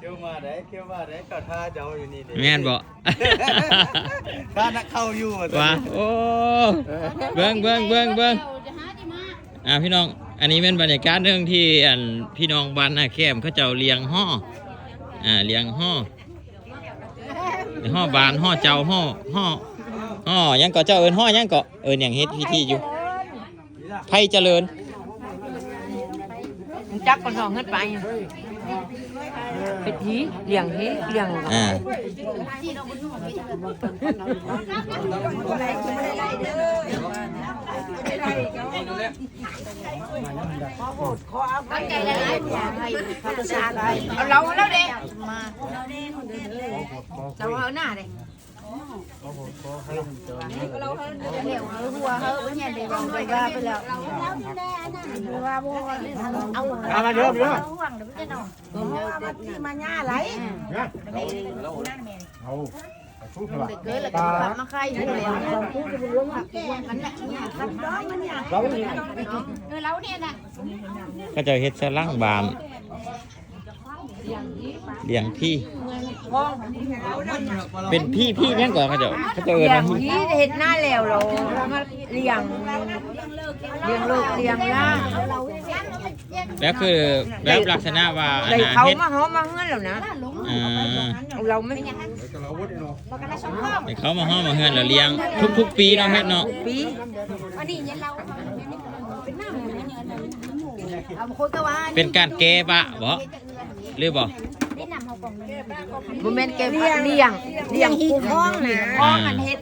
เกี่ยวมาได้เกี่ยวมาได้ก็ท่าเจ้าอยู่นี่เด้แม่นบ่ ท่านักเข้าอยู่อะว่าโอ้เบิ่งเบิ่งเบิ่งเบิ่งอ่าพี่น้อง อันนี้เป็นบรรยากาศเรื่องที่อันพี่น้องบ้านนาแคมเขาเจ้าเลี้ยงห่ออ่าเลี้ยงห่อห่อบานห่อเจ้าห่อห่อห่อยังก็เจ้าเอิ้นห่อยังก็เอิ้นอย่างเฮ็ดพิธีอยู่ไผเจริญ จักคนสองเงินไป เป็ดหีเลี้ยงหีเลี้ยงอ่าเอาเราแล้วเด็เราเอาหน้าเด็ เอามาเด้อเด้อมาย่าไหลเอาสู้เถอะเกิดแล้วก็มาใครอยู่เลยเรานี่เออเราเนี่ยนะเขาเจ้าเฮ็ดสลังบานเลี้ยงพี่ เป็นพี่พี่ยังก่อนเขาเจ้าเขาเจ้าเอิ้นเลี้ยงว่าหีเห็ดหน้าแล้วเรามาเลี้ยงเลี้ยงลูกเลี้ยงล่างแล้วคือแบบลักษณะว่าอันเลยน่ะเขาเฮ็ดมาหอมมาเฮือนแล้วนะอ่าเราไม่ให้เขามาห้อมมาเฮือนแล้วเลี้ยง ทุกๆ ปีเนาะเฮ็ดเนาะปีเป็นการแก้ปะบ่หรือบ่ บุเมนเก็บเลี้ยงเลี้ยงหีคล้องนะคล้องอันเฮ็ด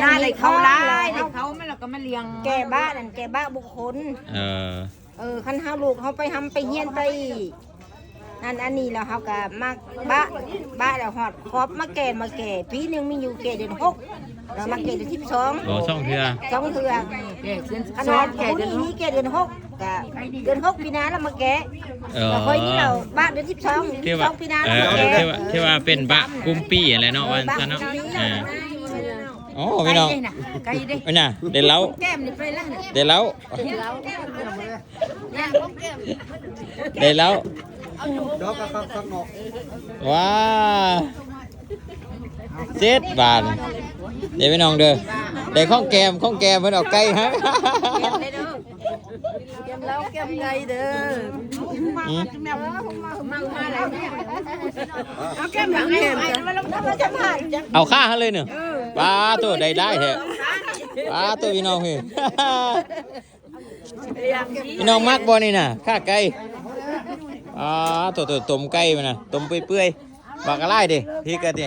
หน้าเลยเขาได้เลยเขาไม่เราก็มาเลี้ยงแก่บ้านนั่นแก่บ้าบุคคล เออ เออคันเฮาลูกเฮาไปทำไปเฮียนไปนั่นอันนี้แล้วเฮาก็มักบ้าบ้าแล้วฮอดครอบมาแก่มาแก่ปีหนึงมีอยู่แก่เดือนหก แล้วมาแก่เดือนที่สองบ่ซ่องเทื่อสองเทื่อแก่เดือนขสอนาดงแก่ผู้เดือนนี้มีแก่เดือนหกก็เดือนหกปีหน้าแล้วมาแก่เออแล้วค่อยนี่เราบ้าเดือนที่สองที่สว่าองปีหน้าเอแล้วอมาแก่ที่ว่าที่ว่าเป็นบะกุมปี้อะไรเนาะว่าซั่นเนาะอ่าโอ้พี่น้องไก่ดิอันน่ะเดี๋ยวเราแก้มนี่ไปแล้วเดี๋ยวเราเดี๋ยวเราดอกก็คักคักเนาะว้า เจ็ดบาทเดี๋ยวพี่น้องเด้อได้ข้องแกมข้องแกมเพิ่นเอาไก่ให้แล้วแก้มไงเด้อเอาแก้มหลังแก้มมาลงมาจะผ่านจ้ะเอาค่าให้เลยเนอะปลาตัวได้ได้แท้ปลาตัวพี่น้องพี่พี่น้องมักบ่นี่น่ะข้าไก่อ่าตัวตัวต้มไก่มันน่ะต้มเปื่อยๆบักอะไรดิพี่กันดิ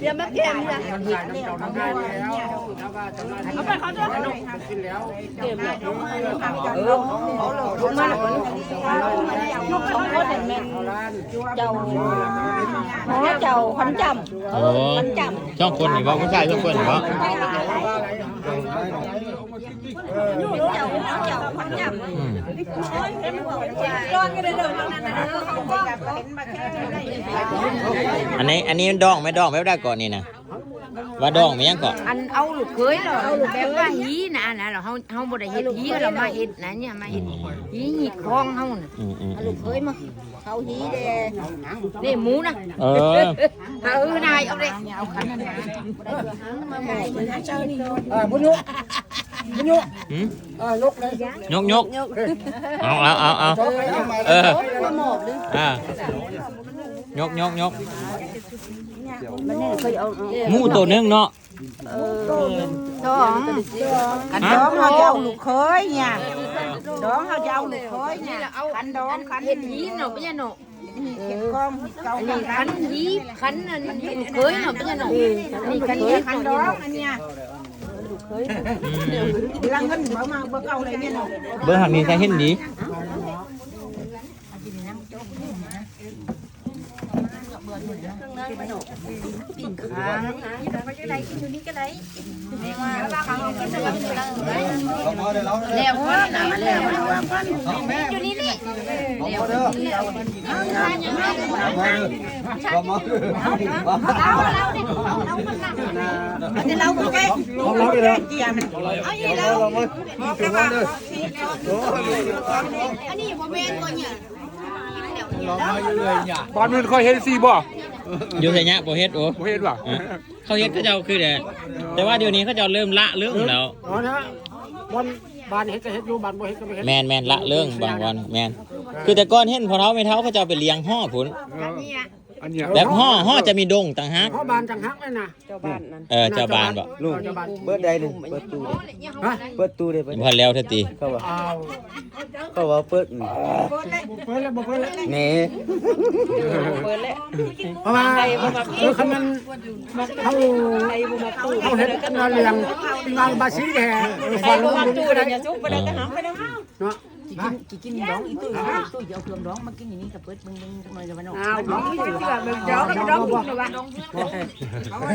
เดี๋ยวมูเห็ดเห็ดดองมันเนี่ยเห็ดดองมันเนี่ยเห็ดเห็ดคองเห็ดอีกคองเอานี่ยเอายแล้วกินมานที่ดองมันเนี่ยเออวันนี้ก็ลงที่มือเดี๋ยมแก้มเนี่ยเราทำได้แล้วแล้วก็ทำได้เออเขาจะกินแล้วเลงมาแล้วก็นกสองคนเนี่แม่เจ้าหมอเจ้าพันจโอ้ช่องคนนี่บ่ผู้ชายช่องคนนี่บ่ำอยู่เจ้าหมอเจ้าพันจำอืมร้อนกันเลยเด้อนั่นน่ะเออเขา อันนี้อันนี้ดองไม่ดองไม่ได้ก่อนนี่นะว่าดองไม่ยังก่อนอันเอาลูกเคยเหรอแบบว่าหีนะนะเราเฮาเฮาบ่ได้เฮ็ดหีเรามาเฮ็ดนะเนี่ยมาเฮ็ดหีหีคล้องเฮาน่ะอืมอืมอืลูมกเคยมาเขาหีเด้นี่หมูนะเออเออนายเอาเลยเอาขันนั่นนะอ่าบุญยุบุญยุหืมอ่ายกเลยยกยกเอาเอาเอาเอาเอออ่า ยกยกยกหมูตัวหนึงเนาะสองขันดองเขาจะเอาลูกเคยเนี่ยดองเขาจะเอา ลูกเคยเนี่ยขันดองขันเฮ็ดหีเนาะบ่ใช่เนาะเห็ดกองเก่าอันกันี้นขันหีขันอันนี้ลูกเคยเนาะบ่ใช่เนาะนี่ขัน หีขันดองอันเนี้ยลังเงินเบามาเบาเก่าเลยเนี่ยเนาะเบอร์หักนี้ใช้เห็นดีแล้วว่าหนาแล้วอยู่นี่นี่นี่เราบ่ได้ของเราเลยนะเอาอีเราบอกกันว่าอันนี้บ่แม่นบ่เนี่ยตอนนั้นค่อยเห็นซีบ่อยู่ไสยะบ่เฮ็ดโอ้บ่เห็นป่ะเขาเฮ็ดเขาจ้าคือแต่แต่ว่าเดี๋ยวนี้เขาจ้าเริ่มละเรื่องแล้วอ๋อนะบอลบานเห็ดก็เห็ดอยู่บานบ่เห็ดก็บ่เห็ดแมนแมนละเรื่องบางวันแมน คือแต่ก่อนเห็นพอเท้าไม่เท้าเขาจะเอาไปเลี้ยงห่อผุนอันเนี้ยแบบห่อห่อจะมีดงต่างหากเพราะบานจังฮักเลยนะเออเจ้าบานบ่ลูกเจ้าบานเปิดได้เลยเปิดตู้ฮะเปิดตู้ได้เปิดพอแล้วเทาตีเขาว่าอ้าวเขาว่าเปิดบ่เปิดแล้วบ่เปิดแล้วแหน่เพราะว่าเออคันมันเขาเขาเห็ดเราเลี้ยงวางบาซีแกฟันลงดินก็ได้เนาะ กี่กินดองอีตู้ตู้เอาเครื่องดองมากินอย่างนี้กับเปิดมึงมึงจังเลยจะมาเนาะอ้าวน้องไม่ถือว่ามันเดี๋ยวก็น้องกินเลยว่า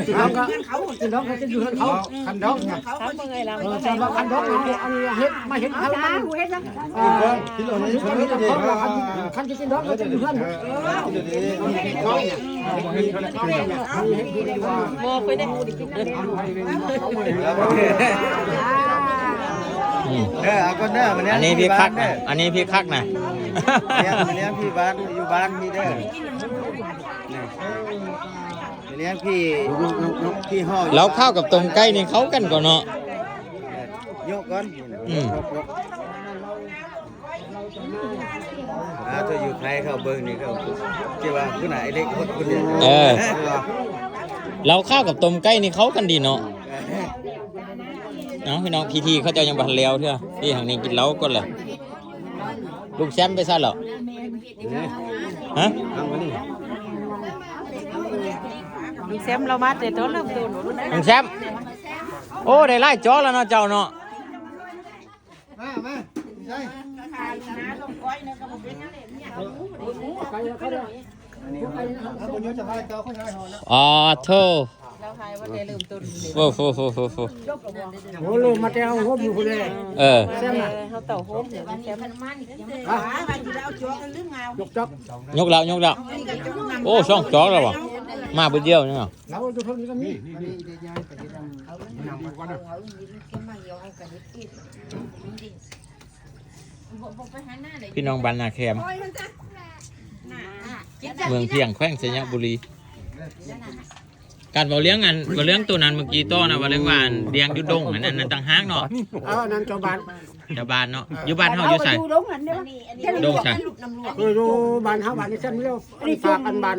กินน้องก็กินน้องก็จะอยู่เขาคันดองเนี่ยเออแต่ว่าคันดองเนี่ยอันนี้เฮ็ดมาเฮ็ดเขามันเฮ็ดนะอ่ากินเลยคันนี้เขาคันคันจะกินดองก็จะอยู่เพื่อนน้องเนี่ยบ่ไปได้อืม เออเอาคนเด้อมันเนี้ยอันนี้พี่คักเด้นะออันนี้พี่คักนะเนี่ยมันเนี้ยพี่บ้านอยู่บ้านพี่เด้อมันเนี้ยพี่พี่ห่อแล้วข้าวกับตรงใกล้นี่เขากันก่อนเนาะยกก่อนอืมยกยกอ่าถ้าอยู่ใครเข้าเบิ่งนี่เขาคิดว่าผู้ไหนเล็กคนคนเดียวเออเราข้าวกับตรงใกล้นี่เขากันดีเนาะ เนาะพี่น้องพีทีเขาจะยังบันแล้วเถอะที่ทางนี้กินเหล้าก็เลยลูกแชมป์ไปซะเหรอฮะทำมานี่แซมเรามาแต่ต้นเริ่มต้นลุงแชมป์โอ้ได้ไล่จอแล้วเนาะเจ้าเนาะมามาใช่ถ้าบุญยศจะพาเจ้าคนไหนห่อนะอ๋อโทเราทายว่าได้เริ่มต้นโอ้โหโอ้โหโอ้โหโหลูกมาแต่เอาหัวอยู่คนเลยเออแซ่บน่ะเขาเต่าโฮมเดี๋ยวแซมฮะยกจักยกแล้วยกแล้วโอ้ช่องจอกแล้ววะมาบุญเดียวนี่เหรอเราอยู่เท่านี้ก็มีพี่น้องบ้านนาแคมเมืองเพียงแขวงสัญญบุรี การบ่เลี้ยงอันบ่เลี้ยงตัวนั้นเมื่อกี้ต้อนะบ่เลี้ยงว่าอันเลี้ยงอยุดงอันนั้นอันต่างหากเนาะเอาอันนั้นเจ้าบ้านเจ้าบ้านเนาะอยู่บ้านเฮาอยู่ไสดงใส่ เอออยู่บ้านเฮาบ้านนี้เส้นเลี้ยวอันนี้ฝากอันบ้าน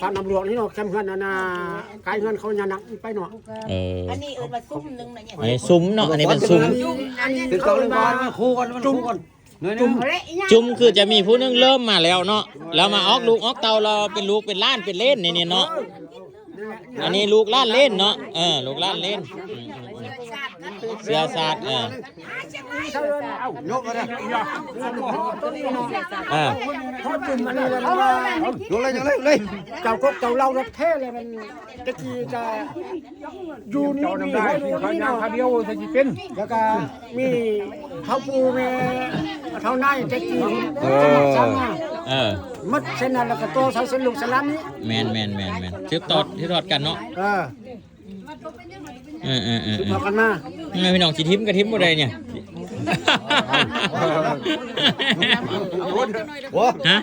ฝากน้ำหลวงนี่เนาะแคมเพื่อนอันน่ะกายเงินเขาญานักไปเนาะเอออันนี้เอิ้นว่าซุ้มนึงนะเนี่ยอันนี้ซุ้มเนาะอันนี้เป็นซุ้ม อันนี้คือเขาเก่าเรีเลยยกก่อว่านคู่กันมันคู่กันจุ่มจุ่มคือจะมีผู้หนึงเริ่มมาแล้วเนาะแล้วมาออกลูกออกเตาเราเป็นลูกเป็นล้านเป็นเล่นนี่นี่เนาะ อันนี้ลูกล้านเล่นเนาะเออลูกล้านเล่นอืมอืมอืมเสือศาสตร์เออยกกันนะเออเขาจุ่มอันนี้เลยนะว่าลงเลยจังเลยเลยเจ้ากกเจ้าเหล่ารถเท่เลยมันตะกี้จะอยู่นี่มีเขาอยู่นี่เนาะเดียวจะสิเป็นแล้วก็มีเขาปูแม่เขานายตะกี้ซ้ำอะ เออมัดเส้นนั้นแล้วก็โตใส่เส้นลูกสลัมนี้แมนแมนแมนแมนชื่อตอดที่ทอดกันเนาะเออเออเออเออสืบเอต่ออกันมานี่พี่น้องสิทิมกับทิมบ่ได้เนี่ยโอ้ฮะ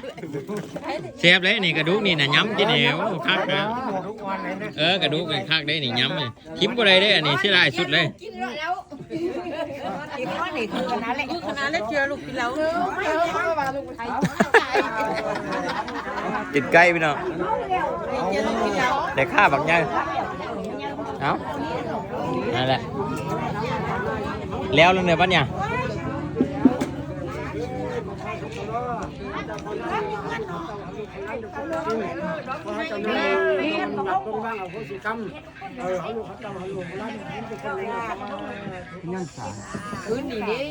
เสียบเลยนี่กระดูกนี่น่ะย้ำกินเหนียวคักนะเออกระดูกนี่คักได้นี่ย้ำนี่ทิมบ่ได้เด้อันนี้เสียดายสุดเลยคณะเล็ กคณะเล็กเชื่อลูกพี่เรากินไก่พี่น้องได้ค่าบักใหญ่เอานั่นแหละแล้วแล้วเนี่ยปะเนี่ยเจ้าหน้าที่ตรงบ้างเอาผู้สิกรรมเออเขาลูกเขาเจ้าเขาลูกเขาล้านนี่เป็นคน งานสารคืนนี้นี่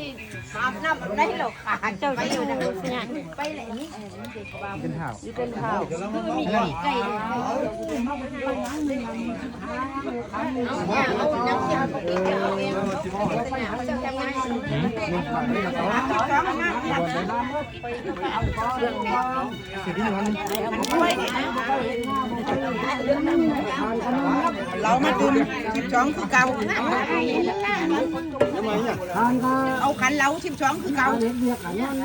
อาบน้ำได้หรอกขาเจ้าไปอยู่นะไปไหนนี่เป็นห่าวเป็นข้าวคือมีไก่ไก่เอาเอาน้ำยาปกติเอาเองเอาจะทำไงเรามาตุนชิบช้องคือเก่าทานก็เอาขันเราชิบช้องคือเก่าเรียกกันนอน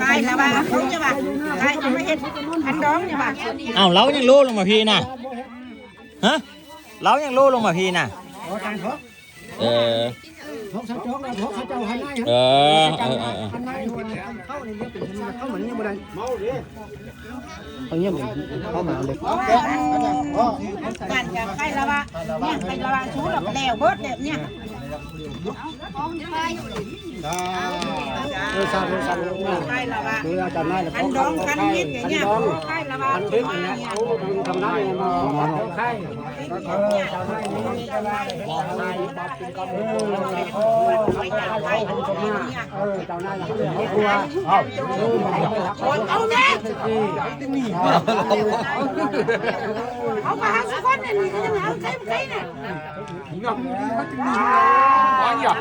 ใช่แล้วว่าเขาจะว่าใช่เอาไม่เห็นขันดองเนี่ยว่าเอ้าเรายังโลลงมาพี่น่ะฮะเรายังโลลงมาพี่น่ะขอการ ทกเออทกสักจอกแล้วทกเขาเจ้าหันหน้าเออเออเออเออหันหน้าเข้าในเรียเป็นเข้าเหมือนเงี้ยบ่ได้เมาดิเอาเงี้ยมันเข้ามาเลยบ้านจะใกล้ละว่าเนี่ยใกล้ละว่าชูหล้วแล้วเบิดเนี่ย เนี่ยเออสร้างสร้างเนี่ยใกล้ละว่าคืออาจาร ย์นายขันดองขันเฮ็ดอย่าเงี้ยใกล้ละว่าขันเฮ็ดอย่า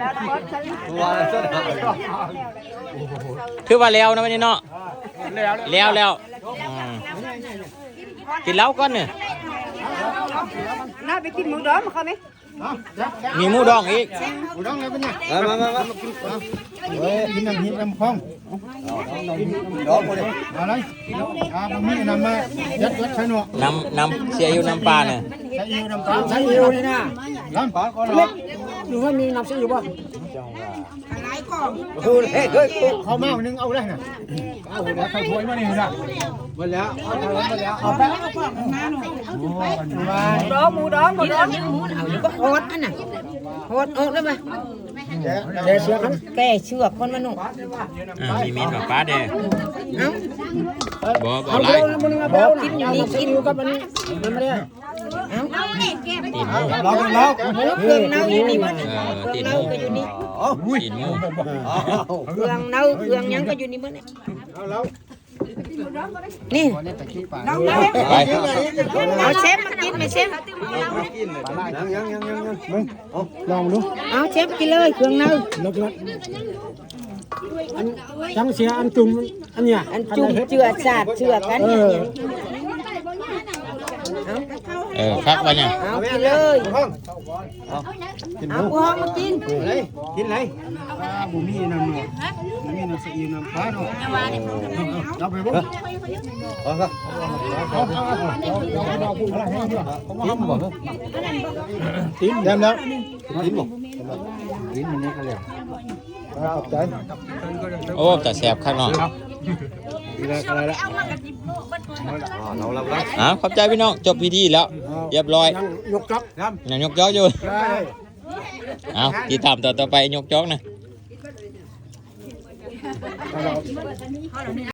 อ้ทำน้ำมาใช่เอเจ้านายนี่เจ้านายว้าวอะไรซะเนี่ยถือว่าแล้วนะวันนี้เนาะแล้วแล้วกินเหล้าก่อนเนี่ยน่าไปกินหมูดองมาเขาไหม มีหมูดองอีกกูต้องเลยเป็นไงมามามามาเออกินน้ำหินน้ำคลองดอกบ่ได้อะไรอ่าบะหมี่น้ำมายัดยัดใช้หนวกน้ำน้ำเสียอยู่น้ำปลาเนี่ยใช้อิวน้ำตาลใช้อิวนี่นะน้ำปลาก่อน เล็กอยู่ว่ามีน้ำใช้อิวบ่หลายกล่องเฮ้ยเฮ้ยเขามาหนึ่งเอาได้น่ะเอาแล้วใครถ้วยมานี่นะหมดแล้วเอาไปหมดแล้วเอาไปเอากล่องหน้าหน่อยดองหมูดองหมูดองก็โคตรอันน่ะโคตรออกได้ไหมเดี๋ยวเสียกันแก่เชือกคนมาหนุ่มอ่ามีมีดกับปลาแดงเอ้าบ่บ่เอาไรเร็วมันนึงเอาเร็วกินอยู่นี่กินอยู่กับมันนี่มันไม่ได้ ตีนหมูเราเราเครื่องเน่าอยู่นี่มันเออตีนหมูตีนหมูเครื่องเน่าเครื่องหยังก็อยู่นี่มันเนี่ยเอาเรานี่เราไปเอาเชฟมากินไหมเชฟยังยังยังยังยังมึงลองดูเอาเชฟกินเลยเครื่องเน่าลกลกอันจังเสียอันจุ่มอันเนี้ยอันจุ่มเจือสาดเชือกกันเอเนี่ยอ เออคักวะเนี่ย เอากินเลยห้องเอากูห้องมากินอะไรกินอะไรบุมีน้ำหนวบุมีน้ำซีอิ๊วน้ำปลาเนาะเราไปบุกเอาครับตีนเดิมแล้วตีนบอกตีนมันนี่เขาเรียกขอบใจโอ้แต่แสบข้างนอก อะไรละอ๋อเราเราเราอ่าขอบใจพี่น้องจบพิธีแล้ว เรียบร้อยยกจับยังยกจอกอยู่ได้เอาที่ตามต่อต่อไปยกจอกนะ